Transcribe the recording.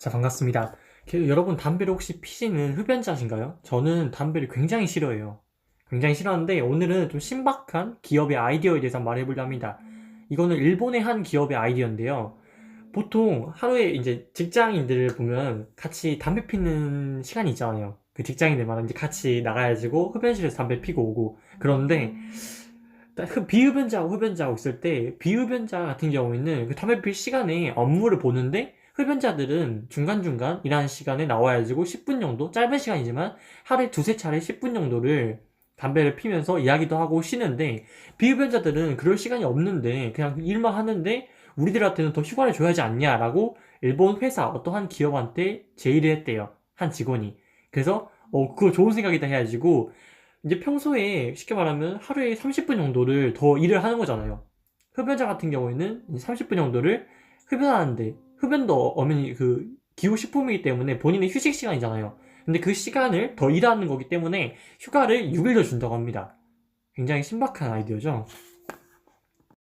자, 반갑습니다. 그, 여러분, 담배를 혹시 피시는 흡연자신가요? 저는 담배를 굉장히 싫어해요. 굉장히 싫어하는데, 오늘은 좀 신박한 기업의 아이디어에 대해서 말해보려 합니다. 이거는 일본의 한 기업의 아이디어인데요. 보통 하루에 이제 직장인들을 보면 같이 담배 피는 시간이 있잖아요. 그 직장인들마다 이제 같이 나가가지고 흡연실에서 담배 피고 오고. 그런데, 비흡연자하고 흡연자하고 있을 때, 비흡연자 같은 경우에는 그 담배 필 시간에 업무를 보는데, 흡연자들은 중간중간 일하는 시간에 나와가지고 10분 정도, 짧은 시간이지만 하루에 두세 차례 10분 정도를 담배를 피면서 이야기도 하고 쉬는데, 비흡연자들은 그럴 시간이 없는데, 그냥 일만 하는데, 우리들한테는 더 휴가를 줘야지 않냐라고 일본 회사 어떠한 기업한테 제의를 했대요. 한 직원이. 그래서, 어, 그거 좋은 생각이다 해가지고, 이제 평소에 쉽게 말하면 하루에 30분 정도를 더 일을 하는 거잖아요. 흡연자 같은 경우에는 30분 정도를 흡연하는데, 흡연도 엄연히 그 기후식품이기 때문에 본인의 휴식 시간이잖아요. 근데 그 시간을 더 일하는 거기 때문에 휴가를 6일 더 준다고 합니다. 굉장히 신박한 아이디어죠.